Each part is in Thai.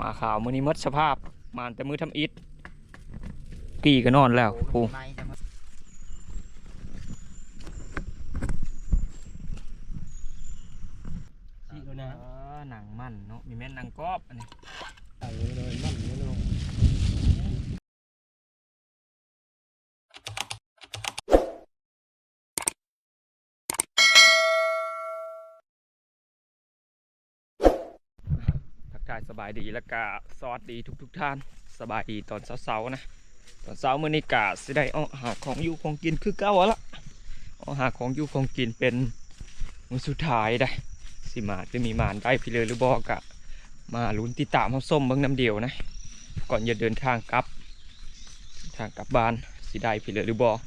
มาข่าวมือนี้มดสภาพมานแต่มือทำอิดกี่ก็นอนแล้วปู ไม่จะมา ชี้ก็นะหนังมันเนาะมีแม่นหนังกรอบอันนี้ ใส่เลยมันนี่ลง ทายสบายดีแล้วก็สวัสดีทุกๆท่าน สบายดีตอนเช้าๆนะ ตอนเช้ามื้อนี้กะสิได้เอาหาของอยู่ของกินคือเก่าอะละเอาหาของอยู่ของกินเป็นมือสุดท้ายได้สิมาจะมีมานได้พี่เลยหรือบอกกะมาลุ้นติดตามเฮาส้มเบิ่งน้ำเดียวนะ ก่อนจะเดินทางกลับ ทางกลับบ้านสิได้พี่เลยหรือบอก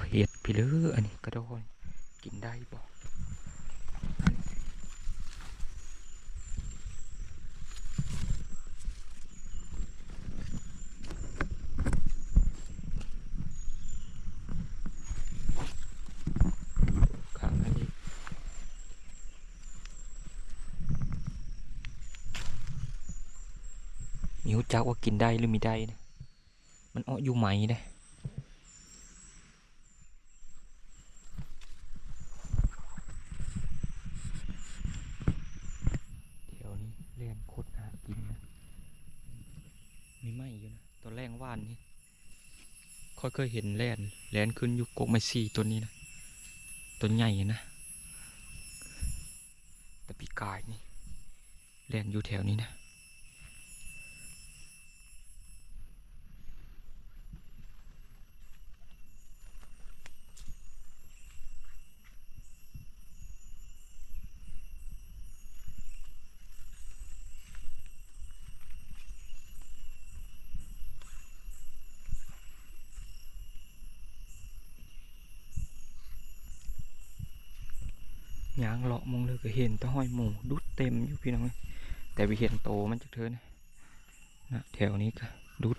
ตัวเห็ดพี่เลืออันนี้กระโดนกินได้บ่ข้างอันนี้มิวจักว่ากินได้หรือไม่ได้นะมันอ้ออยู่ไหมนะ เดี๋ยวนี้เรียนโคตรหากินนะมีไหมอยู่นะ ตอนแรงว่านนี่ค่อยเคยเห็นแลนแลนขึ้นอยู่กกไม้ซีตัวนี้นะ ตัวใหญ่นะ แต่ปีกายนี่แลนอยู่แถวนี้นะ ยางเลาะมองเลยก็เห็นตะห้อยหมูดุดเต็มอยู่พี่น้องแต่ไปเห็นโตมันจะเทินนะแถวนี้ก็ดุด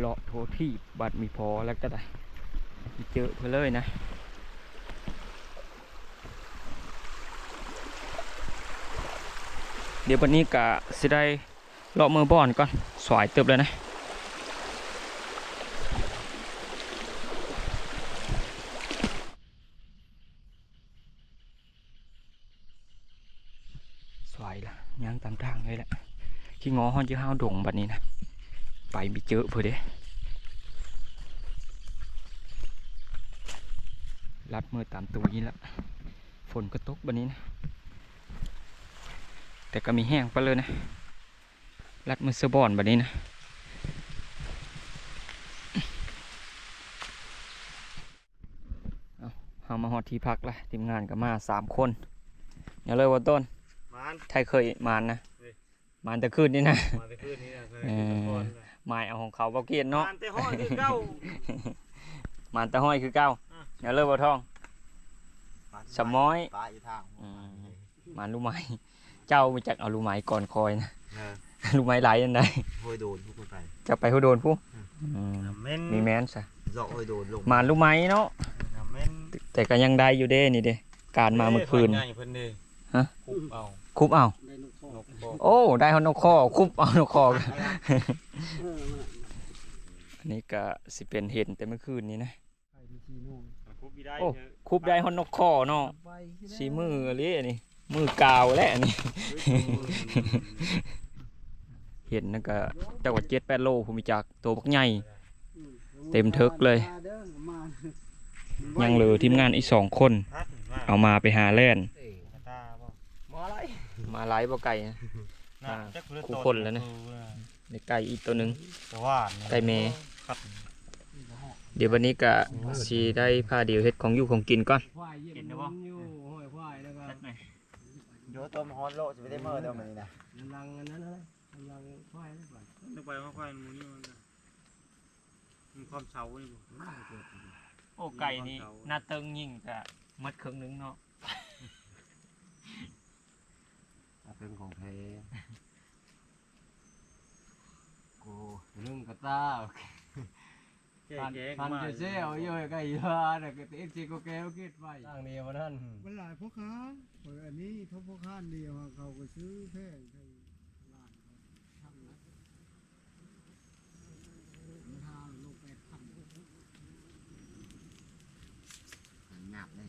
เลาะโทที่บัดมีพอแล้วก็ได้เจอไปเลยนะเดี๋ยววันนี้กะสิได้เลาะมือบ่อนก่อนสวยเติบเลยนะสวยละย่างตามทางเลยแหละขี้งอห้อนจะห้าวดงบัดนี้นะ ไปมีเจอเพื่อเด้ลัดมือตามตัวนี้ละฝนก็ตกบัดนี้นะ แต่ก็มีแห้งไปเลยนะลัดมือเสื้อบอนบัดนี้นะเอาเฮามาฮอดที่พักละทีมงานก็มาสามคนอย่าเลยว่าต้นมันไทยเคยมานนะเฮ้ยมานแต่คืนนี่นะมาแต่คืนนี้นะ เคยเออเป็นก่อนหมายเอาของเขาบ่เกียนเนาะมันแต่ห้อยคือเก้ามานแต่ห้อยคือเก้าอะอย่าเลยว่าทอง สมอย ปลาอยู่ทางอืมมานรู้ไหมเจ้ามาจากเอารู้ไหมก่อนคอยนะเออรู้ไหมไหลายอันใดห้อยโดนพวกคนไปจะไปหัวโดนผู้อืมน้ำเม่นมีแมนซะเจาะห้อยโดนลงมานรู้ไหมเนาะน้ำเม่นแต่ก็ยังได้อยู่เด้นี่เด้การมาเมื่อคืนเอ้ยพัใหญ่เพิ่นดิฮะคุบเอาคุบเอาน กบอกโอ้ได้ฮอนนกคอคุบเอานกคออันนี้ก็สิเป็นเห็นแต่เมื่อคืนนี้นะคุบอีได้โอ้เถอะคุบได้ฮอนนกคอเนาะสีมืออะไรอันนี้มือกาวแหละอันนี้เห็นนั่นก็เจ้าว่าเจ็ดแปดโลผมมีจากตัวบักใหญ่เต็มเทิกเลย ยังเหลือทีมงานอีกสองคนพัดมาเอามาไปหาแล่นตาบ่มาไร มาไล่บ่ไก่นะ น่ะอ่าจักเลือดคู่โตคนแล้วนะเออในไก่อีกตัวหนึ่งแต่ว่าไก่แม่ ครับเดี๋ยววันนี้ก็สีได้พาเดียวเฮ็ดของอยู่ของกินก่อนกินได้บ่อยู่ห้อยควายแล้วก็โยต้มฮอนโลจะไม่ได้เมื่อเดียวมันนี่นะลังอันนั้นอะไรลังควายแล้วก่อนนึกไปว่าควายหมูนี่มันก็มันความเฉานี่บ่โอ้ไก่นี่หน้าเติงยิ่งแต่มัดครึ่งหนึงเนาะ เป็นของแท้กูนึ่งกระตาแก่พันแก่พันมาจะเซลอยู่ไก่ยาน่ะก็เอ็กซิโกแก้วกิดไว้ทางนี้วันนั้นมันหลายพ่อค้าเปิดอันนี้เขาพ่อค้าเดียวเขาก็ซื้อแพงทางร้านเขาทำนะมันห้าโลแปดพันหนักเลย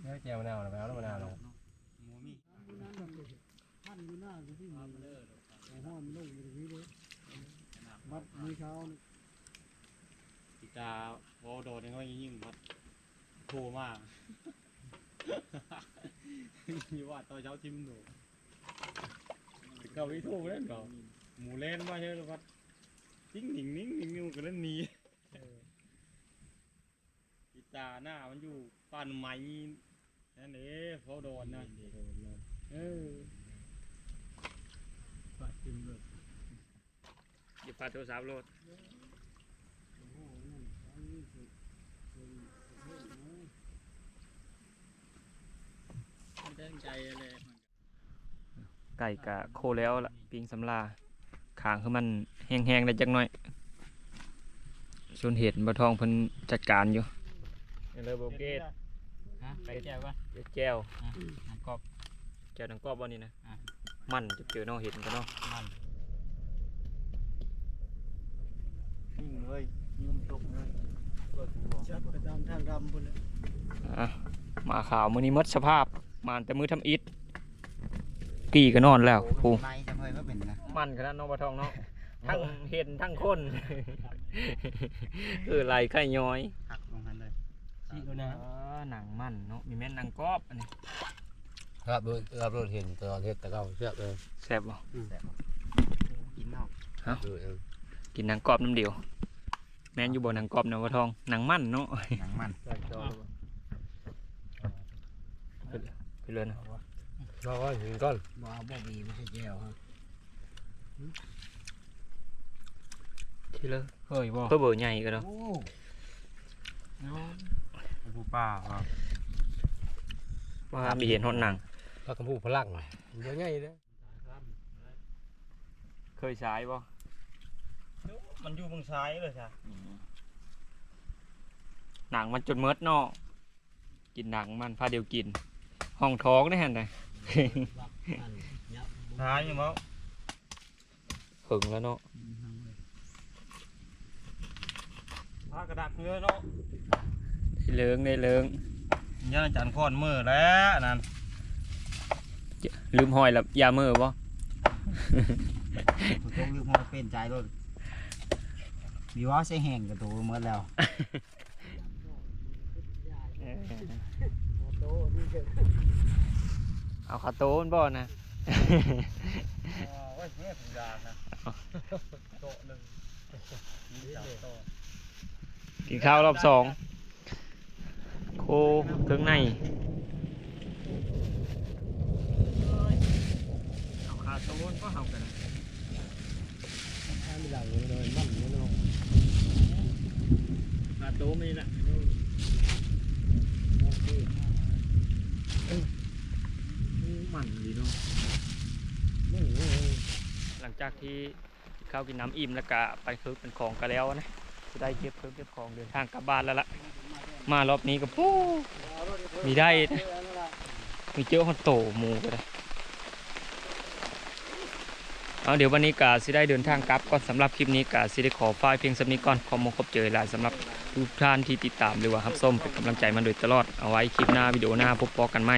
เนื้อแจ่วมะนาวนะแมวแล้วมะนาวลง หมูมี นั่นแบบพันอยู่หน้า ที่ที่มีแต่ห้อมนลงอยู่ตรงนี้เลยวัดมือเช้านี่ติตาโอ้โดดนี่ก็ยิ่งๆวัดโทรมากมีว่าตอนเช้าทิมหนูเก่าวิโทรเล่นเก่าหมูเล่นมาเยอะเลยวัดจิ้งหนิงนิ่งนิ่งนิ่งก็เล่นหนีกีตาร์หน้ามันอยู่ป้านไม้นั่นเองเขาโดนนะเออปัดเต็มเลยหยิบปลาโทรศัพท์โลดโอ้โหนั่นอันนี้คือเป็นประเภทนะตั้งใจเลยไก่กะโคแล้วล่ะปิงสำลาขางคือมันแห้งๆได้จักหน่อยส่วนเห็ดบ่ทองเพิ่นจัดการอยู่เลยโบเกตไปแก้วป่ะแก้วน้ำกอบแก้วนังกรอบบ่นี่นะ อะ มันจะเจอเนาะเห็ดกันเนาะมันยิ่งเลยยิ่งตกเลยก็ตัวชัดไปตามทางดำพุ่นเลยอะมาข่าวมื้อนี้หมดสภาพมานแต่มื้อทำอิฐกี่ก็นอนแล้วปูไม้จำเลยก็เป็นนะมันขนาดน้องบ่ทองเนาะทั้งเห็นทั้งคนเออไหลไข่ย้อยหักลงทันเลยชี้ก็นะเออหนังมันเนาะมีแม่นหนังกรอบอันนี้ค รับรถครับรถเห็นตอนเฮ็ดแต่ก็เชือกเลยแซ่บบ่กินนอกดูเออกินหนังกรอบน้ำเดียว แม่นอยู่บ่หนังกรอบนะบ่ทองหนังมันเนาะหนังมันไปเลยนะรอก่อนเห็นก่อนบ่าวบ่มีไม่ใช่แก้วฮะทีเลยเฮ้ยบ่เพื่อเบอร์ใหญ่ก็แล้วโอ้ผู้ป้าครับว่ามีเห็นหดหนัง ก็กำพูพลังหน่อยเยอะง่ายเลยเคยใช้บ่มันอยู่เมืองซ้ายเลยจ้ะหนังมันจนเมิดเนาะกินหนังมันพาเดียวกิน ห้องท้องได้หันไงซ้ายอยู่มั้งหึงแล้วเนาะพากระดักเงือเนาะได้เลิงได้เลิงย่าจันทร์ค้อนมือแล้วนั่น ลืมหอยแล้วยามือบ่ตัวต้องลืมหัวเป็นใจรถมีว่าใส่แห้งกับตัวเมื่อแล้วโตนี่เกิดเอาขาโต้นบ่นะโอ้ยเมื่อสัญญานะโตะหนึ่งมีจับโตะกินข้าวรอบสองโคเครื่องในเอาขาโต้นก็ เฮากันถ้ามีหลังเลยเลยมันเลยเนาะขาโต้ไม่ละโอเคมันดีเนาะนี่โอ้ยหลังจากที่ข้าวกินน้ำอิ่มแล้วก็ไปคึกเป็นของกันแล้วนะจะได้เก็บคึกเก็บของเดินทางกลับบ้านแล้วล่ะ มารอบนี้ก็ปู้มีได้นะมีเจอฮอนโตหมูก็ได้ เอาเดี๋ยววันนี้กาสิได้เดินทางกลับก่อนสำหรับคลิปนี้กาสิได้ขอฝ้ายเพียงสำนี้ก่อนขอมงคบเจอหลายสำหรับทุกท่านที่ติดตามหรือว่ารับส้มเป็นกำลังใจมาโดยตลอดเอาไว้คลิปหน้าวิดีโอหน้าพบปอกันไหม